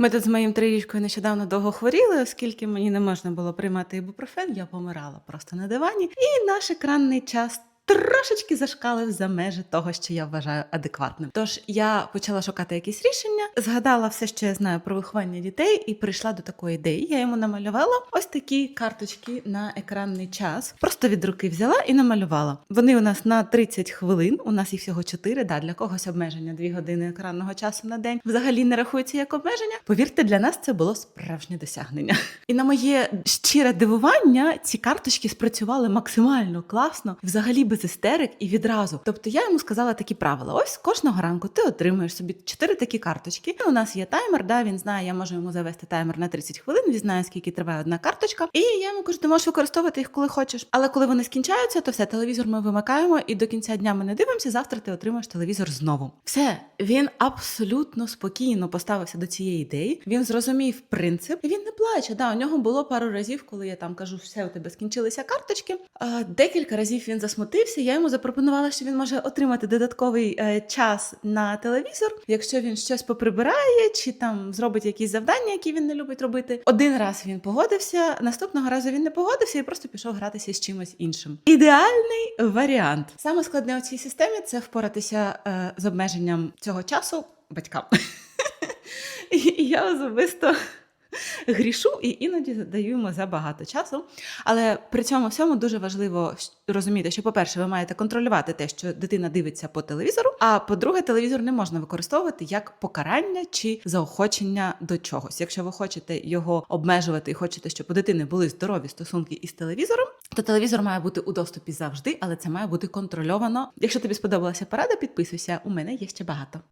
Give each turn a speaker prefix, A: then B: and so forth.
A: Ми тут з моїм трирічкою нещодавно довго хворіли, оскільки мені не можна було приймати ібупрофен, я помирала просто на дивані, і наш екранний час. Трошечки зашкалив за межі того, що я вважаю адекватним. Тож я почала шукати якісь рішення, згадала все, що я знаю про виховання дітей, і прийшла до такої ідеї. Я йому намалювала ось такі карточки на екранний час. Просто від руки взяла і намалювала. Вони у нас на 30 хвилин. У нас їх всього 4, да, для когось обмеження 2 години екранного часу на день взагалі не рахується як обмеження. Повірте, для нас це було справжнє досягнення. І на моє щире дивування ці карточки спрацювали максимально класно, взагалі без істерик і відразу. Тобто я йому сказала такі правила: ось кожного ранку ти отримуєш собі чотири такі карточки. У нас є таймер, да, він знає, я можу йому завести таймер на 30 хвилин, він знає, скільки триває одна карточка. І я йому кажу, ти можеш використовувати їх, коли хочеш. Але коли вони скінчаються, то все, телевізор ми вимикаємо, і до кінця дня ми не дивимося. Завтра ти отримаєш телевізор знову. Все, він абсолютно спокійно поставився до цієї ідеї. Він зрозумів принцип. і Він не плаче. Да, у нього було пару разів, коли я там кажу, все у тебе скінчилися карточки. Декілька разів він засмутився. Я йому запропонувала, що він може отримати додатковий е, час на телевізор, якщо він щось поприбирає чи там зробить якісь завдання, які він не любить робити. Один раз він погодився, наступного разу він не погодився і просто пішов гратися з чимось іншим. Ідеальний варіант. Саме складне у цій системі це впоратися е, з обмеженням цього часу батькам. І я особисто грішу і іноді йому забагато часу. Але при цьому всьому дуже важливо розуміти, що, по-перше, ви маєте контролювати те, що дитина дивиться по телевізору. А по-друге, телевізор не можна використовувати як покарання чи заохочення до чогось. Якщо ви хочете його обмежувати і хочете, щоб у дитини були здорові стосунки із телевізором, то телевізор має бути у доступі завжди, але це має бути контрольовано. Якщо тобі сподобалася порада, підписуйся. У мене є ще багато.